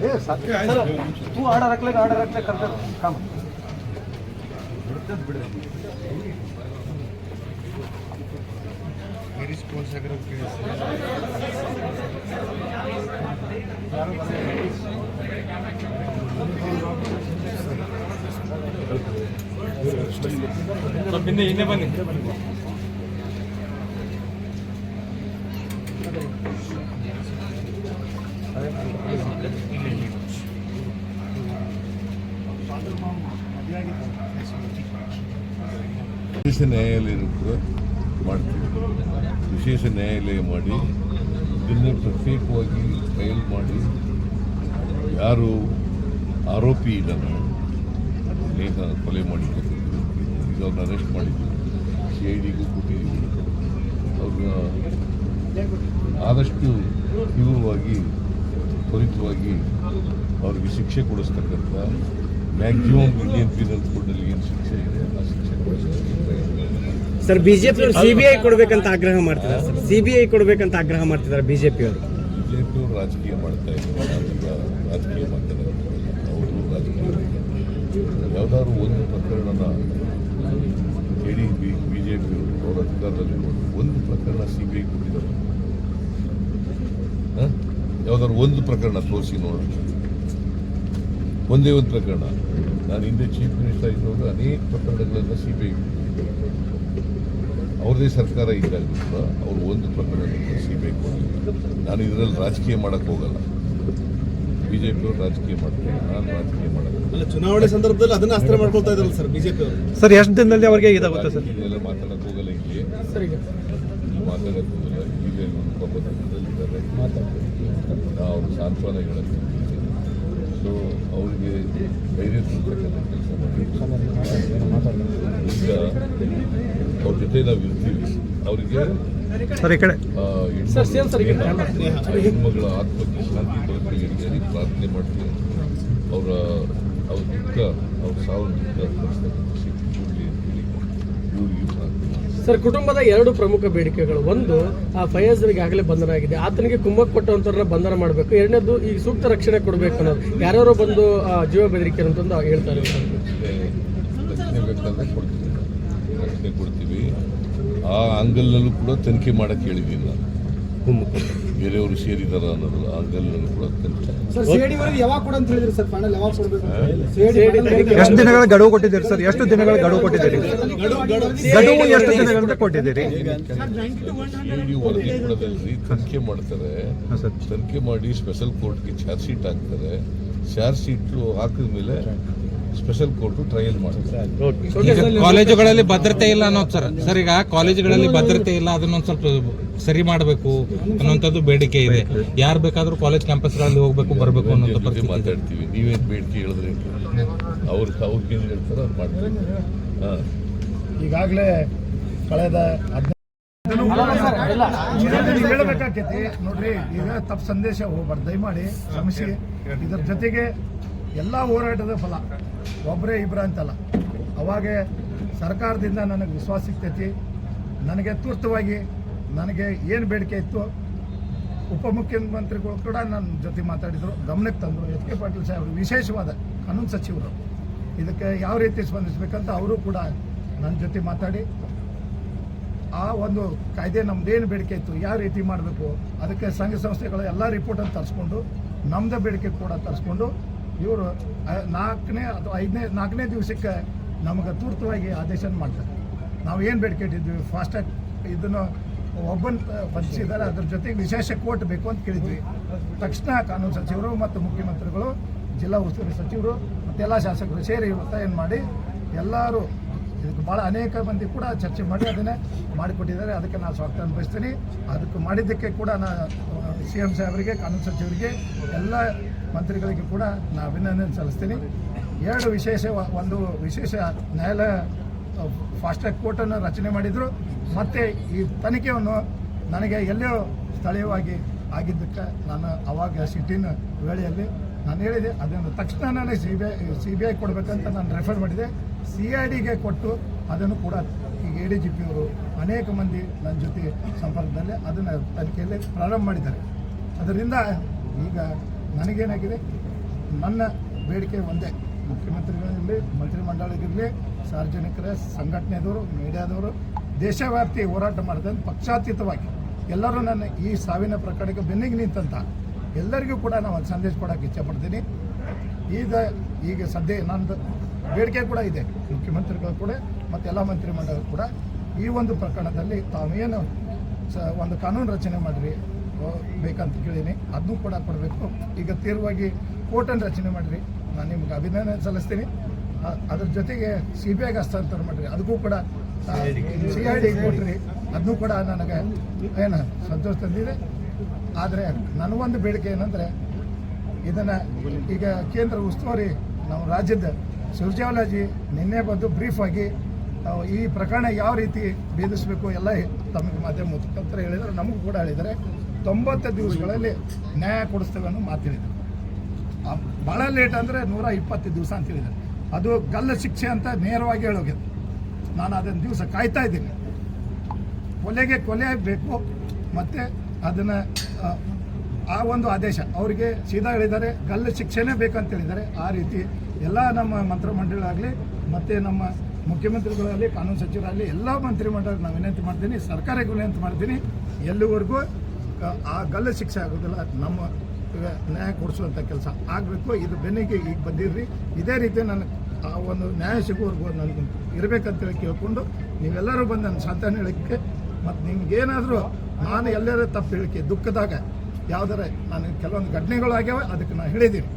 हे तू आडा राखले का आडा राखले करतात? काम പിന്നെ ഇന്നെ പണി ವಿಶೇಷ ನ್ಯಾಯಾಲಯದ ಕೂಡ ಮಾಡ್ತೀವಿ. ವಿಶೇಷ ನ್ಯಾಯಾಲಯ ಮಾಡಿ, ಇದನ್ನು ಪ್ರತ್ಯೇಕವಾಗಿ ಫೈಲ್ ಮಾಡಿ, ಯಾರು ಆರೋಪಿ ಇದನ್ನು ಲೇಖ ಕೊಲೆ ಮಾಡಿದ್ದು ಈಗ ಅರೆಸ್ಟ್ ಮಾಡಿದ್ವಿ. ಸಿ ಐ ಡಿಗೂ ಕೊಟ್ಟಿದ್ದೀವಿ. ಅವ್ರನ್ನ ಆದಷ್ಟು ತೀವ್ರವಾಗಿ, ತ್ವರಿತವಾಗಿ ಅವ್ರಿಗೆ ಶಿಕ್ಷೆ ಕೊಡಿಸ್ತಕ್ಕಂಥ ಮ್ಯಾಕ್ಸಿಮಮ್ ಇಂಡಿಯನ್ ಪೀನಲ್ ಕೋಡ್ನಲ್ಲಿ ಏನು ಶಿಕ್ಷೆ ಇದೆ ಕೊಡಿಸ್ತಕ್ಕಂಥ ಸರ್ ಬಿಜೆಪಿ ಅವರು ಸಿಬಿಐ ಕೊಡ್ಬೇಕಂತ ಆಗ್ರಹ ಮಾಡ್ತಿದ್ದಾರೆ ಸರ್. ಸಿಬಿಐ ಕೊಡ್ಬೇಕಂತ ಆಗ್ರಹ ಮಾಡ್ತಿದ್ದಾರೆ ಬಿಜೆಪಿ ಅವರು. ಬಿಜೆಪಿ ಅವರು ರಾಜಕೀಯ ಮಾಡ್ತಾ ಇದ್ದಾರೆ. ರಾಜಕೀಯ ಮಾತಾಡೋದಿಲ್ಲ ಅವರು ರಾಜಕೀಯ ಯಾವ್ದಾದ್ರು ಒಂದು ಪ್ರಕರಣನ ಡಿ ಬಿ ಬಿ ಪಿ ಅವರು ಅಧಿಕಾರದಲ್ಲಿ ಒಂದು ಪ್ರಕರಣ ಸಿ ಬಿ ಐ ಕೊಟ್ಟಿದ್ದಾರೆ? ಯಾವ್ದಾದ್ರು ಒಂದು ಪ್ರಕರಣ ತೋರಿಸಿ ನೋಡೋಣ. ಒಂದೇ ಒಂದು ಪ್ರಕರಣ. ನಾನು ಹಿಂದೆ ಚೀಫ್ ಮಿನಿಸ್ಟರ್ ಅನೇಕ ಪ್ರಕರಣಗಳನ್ನು ಸಿ ಬಿ ಐ ಅವ್ರದೇ ಸರ್ಕಾರ ಇದ್ದಾಗ ಕೂಡ ಅವರು ಒಂದು ಪ್ರಕರಣಕ್ಕೆ ಸಿ ಬಿ ಐ ಕೊಡಲಿಲ್ಲ ನಾನು ಇದರಲ್ಲಿ ರಾಜಕೀಯ ಮಾಡಕ್ಕೆ ಹೋಗಲ್ಲ. ಬಿ ಜೆ ಪಿಯವರು ರಾಜಕೀಯ ಮಾಡ್ತಾರೆ ನಾನು ರಾಜಕೀಯ ಮಾಡಲ್ಲ ಚುನಾವಣೆ ಸಂದರ್ಭದಲ್ಲಿ ಅದನ್ನ ಅಸ್ತ್ರ ಮಾಡ್ಕೊಳ್ತಾ ಇದ್ರಲ್ಲ ಸರ್ ಬಿಜೆಪಿ ಅವರು. ಸರ್ ಎಷ್ಟು ದಿನದಲ್ಲಿ ಅವರಿಗೆ ಇದಾಗುತ್ತೆ ಸರ್? ಇದೆಲ್ಲ ಮಾತಾಡಕ್ಕೆ ಹೋಗಲ್ಲ ಇಲ್ಲಿ. ಸರ್ ಈಗ ಮಾತಾಡಕ್ಕೆ ಹೋಗಲ್ಲ. ಇಲ್ಲಿ ಪಾಪ ದುಃಖದಲ್ಲಿದ್ದಾರೆ ನಾವು ಅವ್ರ ಸಾಂತ್ವನ ಹೇಳಕ್ಕೆ ಸೊ ಅವರಿಗೆ ಧೈರ್ಯ ತುಂಬತಕ್ಕಂಥ ಕೆಲಸ ಮಾಡಿ. ಅವ್ರ ಜೊತೆ ನಾವು ಇರ್ತೀವಿ. ಅವರಿಗೆ ಸರ್ ಈ ಸರ್, ಸೇಮ್ ಸರ್, ಈ ಕಡೆ. ಹೆಣ್ಮಗಳ ಆತ್ಮಕ್ಕೆ ಶಾಂತಿ ಅಂತ ಪ್ರಾರ್ಥನೆ ಮಾಡ್ತೀವಿ. ಅವರ ಅವ್ರ ದುಃಖ ಅವ್ರ ಸಾವು ದುಃಖ ಶಕ್ತಿ ಕೊಡಲಿ ಇವರಿಗೆ. ಸರ್ ಕುಟುಂಬದ ಎರಡು ಪ್ರಮುಖ ಬೇಡಿಕೆಗಳು. ಒಂದು ಆ ಫಯಾಜ್ರಿಗೆ ಆಗಲೇ ಬಂಧನ ಆಗಿದೆ. ಆತನಿಗೆ ಕುಂಭಕ್ ಕೊಟ್ಟವಂಥವ್ರನ್ನ ಬಂಧನ ಮಾಡಬೇಕು. ಎರಡನೇದು ಈಗ ಸೂಕ್ತ ರಕ್ಷಣೆ ಕೊಡಬೇಕು ಅನ್ನೋದು. ಯಾರ್ಯಾರೋ ಬಂದು ಆ, ಜೀವ ಬೆದರಿಕೆ ಅಂತಂದು ಹೇಳ್ತಾರೆ. ಕೊಡ್ತೀವಿ. ಆ ಆಂಗಲ್ನಲ್ಲೂ ಕೂಡ ತನಿಖೆ ಮಾಡಕ್ಕೆ ಹೇಳಿದ್ದೀನಿ ನಾನು. ಬೇರೆಯವರು ಸೇರಿದಾರ ಅನ್ನೋದು ಆಂಗಲ್ನಲ್ಲೂ ಕೂಡ ತನಿಖೆ. ಸರ್ ಸಿಐಡಿ ವರದಿ ಯಾವಾಗ ಕೊಡ ಅಂತ ಹೇಳಿದ್ರಿ ಸರ್? ಫೈನಲ್ ಯಾವಾಗ ಕೊಡಬೇಕು ಎಷ್ಟು ದಿನಗಳ ಗಡುವು ಕೊಟ್ಟಿದ್ದೀರಿ ಸರ್. ಎಷ್ಟು ದಿನಗಳ ಗಡುವು ಕೊಟ್ಟಿದ್ದೀರಿ? ಗಡುವು ಎಷ್ಟು ದಿನಗಳಿಂದ ಕೊಟ್ಟಿದ್ದೀರಿ? ವರದಿ ಕೊಡೋದಲ್ರಿ ತನಿಖೆ ಮಾಡ್ತಾರೆ. ತನಿಖೆ ಮಾಡಿ ಸ್ಪೆಷಲ್ ಕೋರ್ಟ್ಗೆ ಚಾರ್ಜ್ ಶೀಟ್ ಹಾಕ್ತಾರೆ. ಚಾರ್ಜ್ ಶೀಟ್ ಹಾಕಿದ ಮೇಲೆ ಸ್ಪೆಷಲ್ ಕೋರ್ಟ್ ಟ್ರಯಲ್ ಈಗ ಕಾಲೇಜುಗಳಲ್ಲಿ ಭದ್ರತೆ ಇಲ್ಲ ಅನ್ನೋದು ಸರ್ ಸರ್ ಈಗ ಕಾಲೇಜುಗಳಲ್ಲಿ ಭದ್ರತೆ ಇಲ್ಲ ಅದನ್ನೊಂದು ಸ್ವಲ್ಪ ಸರಿ ಮಾಡಬೇಕು ಅನ್ನೋಂಥದ್ದು ಬೇಡಿಕೆ ಇದೆ. ಯಾರು ಬೇಕಾದರೂ ಕಾಲೇಜ್ ಕ್ಯಾಂಪಸ್ಗಳಲ್ಲಿ ಹೋಗ್ಬೇಕು ಬರಬೇಕು ಅನ್ನೋಂಥ ಬಗ್ಗೆ. ಮಾತಾಡ್ತೀವಿ. ನೀವೇನು ಬೇಡಿಕೆ ಹೇಳಿದ್ರೆ ಅವ್ರು ಅವ್ರಿಗೆ ಏನು ಹೇಳ್ತಾರೆ ಅದು ಮಾಡ್ತೀವಿ. ಹಾಂ. ಈಗಾಗಲೇ ಕಳೆದ ಹೇಳಬೇಕಾಕೈತಿ ನೋಡ್ರಿ ಈಗ ತಪ್ಪು ಸಂದೇಶ ಹೋಗ್ಬಾರ್ದು. ದಯಮಾಡಿ ಕ್ಷಮಿಸಿ. ಇದರ ಜೊತೆಗೆ ಎಲ್ಲ ಹೋರಾಟದ ಫಲ. ಒಬ್ಬರೇ ಇಬ್ಬರ ಅಂತಲ್ಲ. ಅವಾಗೆ ಸರ್ಕಾರದಿಂದ ನನಗೆ ವಿಶ್ವಾಸ ಸಿಗ್ತೈತಿ. ನನಗೆ ತುರ್ತವಾಗಿ ನನಗೆ ಏನು ಬೇಡಿಕೆ ಇತ್ತು ಉಪಮುಖ್ಯಮಂತ್ರಿಗಳು ಕೂಡ ನನ್ನ ಜೊತೆ ಮಾತಾಡಿದರು. ಗಮನಕ್ಕೆ ತಂದರು. ಎಚ್ ಕೆ ಪಾಟೀಲ್ ಸಾಹೇಬರು, ವಿಶೇಷವಾದ ಕಾನೂನು ಸಚಿವರು. ಇದಕ್ಕೆ ಯಾವ ರೀತಿ ಸ್ಪಂದಿಸಬೇಕಂತ ಅವರು ಕೂಡ ನನ್ನ ಜೊತೆ ಮಾತಾಡಿ. ಆ ಒಂದು ಕಾಯ್ದೆ ನಮ್ದೇನು ಬೇಡಿಕೆ ಇತ್ತು, ಯಾವ ರೀತಿ ಮಾಡಬೇಕು, ಅದಕ್ಕೆ ಸಂಘ ಸಂಸ್ಥೆಗಳ ಎಲ್ಲ ರಿಪೋರ್ಟನ್ನು ತರಿಸ್ಕೊಂಡು ನಮ್ಮದೇ ಬೇಡಿಕೆ ಕೂಡ ತರಿಸ್ಕೊಂಡು ಇವರು ನಾಲ್ಕನೇ ಅಥವಾ ಐದನೇ, ನಾಲ್ಕನೇ ದಿವಸಕ್ಕೆ ನಮಗೆ ತುರ್ತವಾಗಿ ಆದೇಶ ಮಾಡ್ತಾರೆ. ನಾವು ಏನು ಬೇಡಿಕೆ ಇಟ್ಟಿದ್ವಿ ಫಾಸ್ಟ್ಯಾಗ್ ಇದನ್ನು ಒಬ್ಬನ ಬಂಧಿಸಿದ್ದಾರೆ ಅದ್ರ ಜೊತೆಗೆ ವಿಶೇಷ ಕೋರ್ಟ್ ಬೇಕು ಅಂತ ಕೇಳಿದ್ವಿ. ತಕ್ಷಣ ಕಾನೂನು ಸಚಿವರು ಮತ್ತು ಮುಖ್ಯಮಂತ್ರಿಗಳು, ಜಿಲ್ಲಾ ಉಸ್ತುವಾರಿ ಸಚಿವರು ಮತ್ತೆಲ್ಲ ಶಾಸಕರು ಸೇರಿ ಒತ್ತಾಯ ಮಾಡಿ ಎಲ್ಲರೂ ಇದಕ್ಕೆ ಭಾಳ ಅನೇಕ ಮಂದಿ ಕೂಡ ಚರ್ಚೆ ಮಾಡಿ ಅದನ್ನೇ ಮಾಡಿಕೊಟ್ಟಿದ್ದಾರೆ. ಅದಕ್ಕೆ ನಾನು ಸ್ವಾಗತ ಅನುಭವಿಸ್ತೀನಿ. ಅದಕ್ಕೆ ಮಾಡಿದ್ದಕ್ಕೆ ಕೂಡ ನಾನು ಸಿ ಎಂ ಸಾಹೇಬರಿಗೆ, ಕಾನೂನು ಸಚಿವರಿಗೆ, ಎಲ್ಲ ಮಂತ್ರಿಗಳಿಗೆ ಕೂಡ ನಾನು ಅಭಿನಂದನೆ ಸಲ್ಲಿಸ್ತೀನಿ. ಎರಡು ವಿಶೇಷ, ಒಂದು ವಿಶೇಷ ನ್ಯಾಯಾಲಯ, ಫಾಸ್ಟ್ ಟ್ರ್ಯಾಕ್ ಕೋರ್ಟನ್ನು ರಚನೆ ಮಾಡಿದರು. ಮತ್ತು ಈ ತನಿಖೆಯನ್ನು ನನಗೆ ಎಲ್ಲೋ ಸ್ಥಳೀಯವಾಗಿ ಆಗಿದ್ದಕ್ಕೆ ನಾನು ಅವಾಗ ಸಿಟ್ಟಿನ ವೇಳೆಯಲ್ಲಿ ನಾನು ಹೇಳಿದೆ. ಅದನ್ನು ತಕ್ಷಣ C B I, C B I ಕೊಡಬೇಕಂತ ನಾನು ರೆಫರ್ ಮಾಡಿದೆ. ಸಿ ಐ ಡಿಗೆ ಕೊಟ್ಟು ಅದನ್ನು ಕೂಡ ಈಗ ಎ ಡಿ ಜಿ ಪಿಯವರು ಅನೇಕ ಮಂದಿ ನನ್ನ ಜೊತೆ ಸಂಪರ್ಕದಲ್ಲಿ ಅದನ್ನು ತನಿಖೆಯಲ್ಲಿ ಪ್ರಾರಂಭ ಮಾಡಿದ್ದಾರೆ. ಅದರಿಂದ ಈಗ ನನಗೇನಾಗಿದೆ, ನನ್ನ ಬೇಡಿಕೆ ಒಂದೇ. ಮುಖ್ಯಮಂತ್ರಿಗಳಿರಲಿ, ಮಂತ್ರಿಮಂಡಳಿಗಿರಲಿ, ಸಾರ್ವಜನಿಕರ, ಸಂಘಟನೆದವರು, ಮೀಡಿಯಾದವರು ದೇಶವ್ಯಾಪ್ತಿ ಹೋರಾಟ ಮಾಡಿದಂತೆ ಪಕ್ಷಾತೀತವಾಗಿ ಎಲ್ಲರೂ ನನ್ನ ಈ ಸಾವಿನ ಪ್ರಕರಣಕ್ಕೆ ಬೆನ್ನಿಗೆ ನಿಂತಂತ ಎಲ್ಲರಿಗೂ ಕೂಡ ನಾವು ಒಂದು ಸಂದೇಶ ಕೊಡೋಕ್ಕೆ ಇಚ್ಛೆಪಡ್ತೀನಿ ಈಗ ಈಗ ಸದ್ಯ ನಂದು ಬೇಡಿಕೆ ಕೂಡ ಇದೆ. ಮುಖ್ಯಮಂತ್ರಿಗಳು ಕೂಡ ಮತ್ತು ಎಲ್ಲ ಮಂತ್ರಿಮಂಡಲ ಕೂಡ ಈ ಒಂದು ಪ್ರಕರಣದಲ್ಲಿ ತಾವೇನು ಸ ಒಂದು ಕಾನೂನು ರಚನೆ ಮಾಡಿರಿ ಬೇಕಂತ ಕೇಳೀನಿ. ಅದನ್ನೂ ಕೂಡ ಕೊಡಬೇಕು. ಈಗ ತೀವ್ರವಾಗಿ ಕೋರ್ಟನ್ನು ರಚನೆ ಮಾಡಿರಿ. ನಾನು ನಿಮ್ಗೆ ಅಭಿನಂದನೆ ಸಲ್ಲಿಸ್ತೀನಿ. ಅದ್ರ ಜೊತೆಗೆ ಸಿ ಬಿ ಐಗೆ ಹಸ್ತಾಂತರ ಮಾಡಿರಿ. ಅದಕ್ಕೂ ಕೂಡ ಸಿ ಐ ಡಿ ಕೊಟ್ರಿ. ಅದನ್ನೂ ಕೂಡ ನನಗೆ ಏನು ಸಂತೋಷ ತಂದಿದೆ. ಆದರೆ ನನಗೊಂದು ಬೇಡಿಕೆ ಏನಂದರೆ ಇದನ್ನು ಈಗ ಕೇಂದ್ರ ಉಸ್ತುವಾರಿ ನಾವು ರಾಜ್ಯದ ಸುರ್ಜೇವಾಲಾಜಿ ನಿನ್ನೆ ಬಂದು ಬ್ರೀಫ್ ಆಗಿ ಈ ಪ್ರಕರಣ ಯಾವ ರೀತಿ ಭೇದಿಸಬೇಕು ಎಲ್ಲ ತಮಗೆ ಮಾಧ್ಯಮ ಮುಖಾಂತರ ಹೇಳಿದರೆ. ನಮಗೂ ಕೂಡ ಹೇಳಿದರೆ ತೊಂಬತ್ತು ದಿವಸಗಳಲ್ಲಿ ನ್ಯಾಯ ಕೊಡಿಸ್ತೇವೆ ಅನ್ನೋ ಮಾತು ಹೇಳಿದರು. ಭಾಳ ಲೇಟ್ ಅಂದರೆ ನೂರ ಇಪ್ಪತ್ತು ದಿವಸ ಅಂತ ಹೇಳಿದ್ದಾರೆ. ಅದು ಗಲ್ಲ ಶಿಕ್ಷೆ ಅಂತ ನೇರವಾಗಿ ಹೇಳೋಗಿದೆ ನಾನು ಅದನ್ನು ದಿವಸ ಕಾಯ್ತಾ ಇದ್ದೀನಿ. ಕೊಲೆಗೆ ಕೊಲೆ ಆಗಬೇಕು, ಮತ್ತು ಅದನ್ನು ಆ ಒಂದು ಆದೇಶ. ಅವರಿಗೆ ಸೀದಾ ಹೇಳಿದ್ದಾರೆ ಗಲ್ಲು ಶಿಕ್ಷೆನೇ ಬೇಕಂತ ಹೇಳಿದ್ದಾರೆ ಆ ರೀತಿ ಎಲ್ಲ ನಮ್ಮ ಮಂತ್ರಿಮಂಡಳಾಗಲಿ ಮತ್ತು ನಮ್ಮ ಮುಖ್ಯಮಂತ್ರಿಗಳಾಗಲಿ, ಕಾನೂನು ಸಚಿವರಾಗಲಿ, ಎಲ್ಲ ಮಂತ್ರಿಮಂಡಲ ನಾನು ವಿನಂತಿ ಮಾಡ್ತೀನಿ, ಸರ್ಕಾರಕ್ಕೆ ವಿನಂತಿ ಮಾಡ್ತೀನಿ, ಎಲ್ಲಿವರೆಗೂ ಆ- ಗಲ್ಲು ಶಿಕ್ಷೆ ಆಗೋದಿಲ್ಲ, ನಮ್ಮ ನ್ಯಾಯ ಕೊಡಿಸುವಂಥ ಕೆಲಸ ಆಗಬೇಕು, ಇದು ಬೆನ್ನಿಗೆ ಈಗ ಬಂದಿರ್ರಿ. ಇದೇ ರೀತಿ ನಾನು ಆ ಒಂದು ನ್ಯಾಯ ಸಿಗುವವರೆಗೂ ನನಗೆ ಇರಬೇಕಂತೇಳಿ ಕೇಳಿಕೊಂಡು, ನೀವೆಲ್ಲರೂ ಬಂದು ನನ್ನ ಸಂತಾನ ಹೇಳೋಕ್ಕೆ ಮತ್ತು ನಿಮ್ಗೇನಾದರೂ ನಾನು ಎಲ್ಲರೂ ತಪ್ಪು ಹೇಳಿಕೆ, ದುಃಖದಾಗ ಯಾವ್ದಾರ ನಾನು ಕೆಲವೊಂದು ಘಟನೆಗಳು ಆಗ್ಯಾವ ಅದಕ್ಕೆ ನಾನು ಹೇಳಿದ್ದೀನಿ